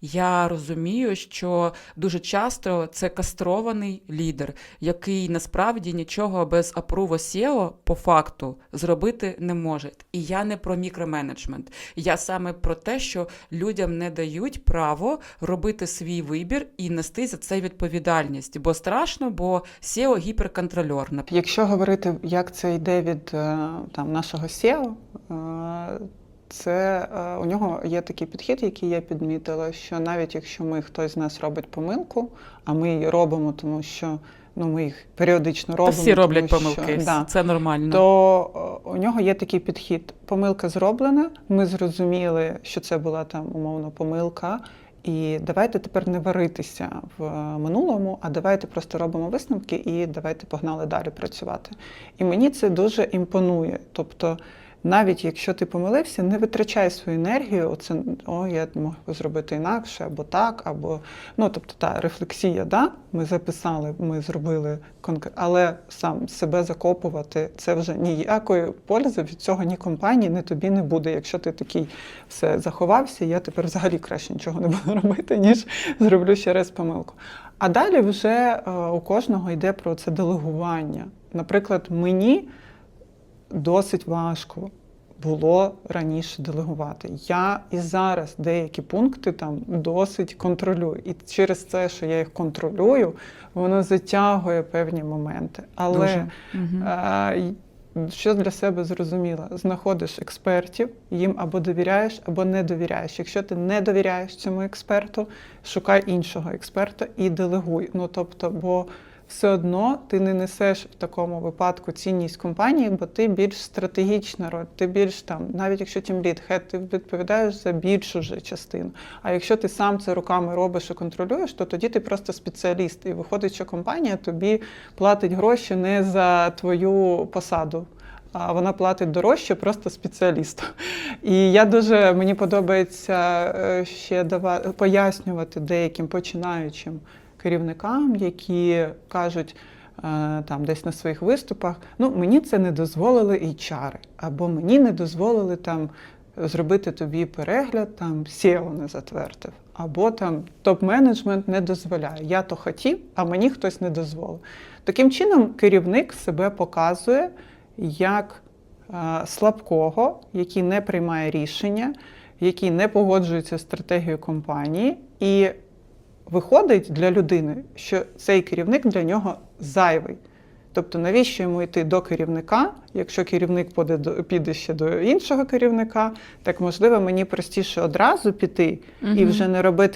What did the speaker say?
Я розумію, що дуже часто це кастрований лідер, який насправді нічого без апруву SEO по факту зробити не може. І я не про мікроменеджмент. Я саме про те, що людям не дають право робити свій вибір і нести за це відповідальність. Бо страшно, бо SEO гіперконтрольор. Якщо говорити, як це йде від е, там, нашого SEO, е, це е, у нього є такий підхід, який я підмітила, що навіть якщо ми хтось з нас робить помилку, а ми її робимо, тому що ну, ми їх періодично Та робимо. всі роблять тому що- помилки, да, це нормально. то е, у нього є такий підхід. Помилка зроблена, ми зрозуміли, що це була там умовно помилка. І давайте тепер не варитися в е, минулому, а давайте просто робимо висновки і давайте погнали далі працювати. І мені це дуже імпонує. Тобто, навіть якщо ти помилився, не витрачай свою енергію. Оце о, я можу зробити інакше, або так, або ну тобто та рефлексія, да, ми записали, ми зробили конкретно, але сам себе закопувати це вже ніякої пользи від цього ні компанії, ні тобі не буде. Якщо ти такий все заховався, я тепер взагалі краще нічого не буду робити, ніж зроблю ще раз помилку. А далі вже е, у кожного йде про це делегування. Наприклад, мені досить важко було раніше делегувати. Я і зараз деякі пункти там досить контролюю. І через це, що я їх контролюю, воно затягує певні моменти. Але Дуже. Е, що для себе зрозуміла? Знаходиш експертів, їм або довіряєш, або не довіряєш. Якщо ти не довіряєш цьому експерту, шукай іншого експерта і делегуй. Ну тобто, бо все одно ти не несеш в такому випадку цінність компанії, бо ти більш стратегічна роль, ти більш там, навіть якщо тім лід, хед, ти відповідаєш за більшу вже частину. А якщо ти сам це руками робиш і контролюєш, то тоді ти просто спеціаліст. І виходить, що компанія тобі платить гроші не за твою посаду. А вона платить дорожче просто спеціалісту. І я дуже мені подобається е, ще дава, пояснювати деяким починаючим керівникам, які кажуть е, там десь на своїх виступах: ну мені це не дозволили HR, або мені не дозволили там зробити тобі перегляд, там SEO не затвердив, або там топ-менеджмент не дозволяє. Я то хотів, а мені хтось не дозволив. Таким чином, керівник себе показує як е, слабкого, який не приймає рішення, який не погоджується з стратегією компанії, і виходить для людини, що цей керівник для нього зайвий. Тобто, навіщо йому йти до керівника, якщо керівник піде, ще до іншого керівника, так можливо мені простіше одразу піти і вже не робити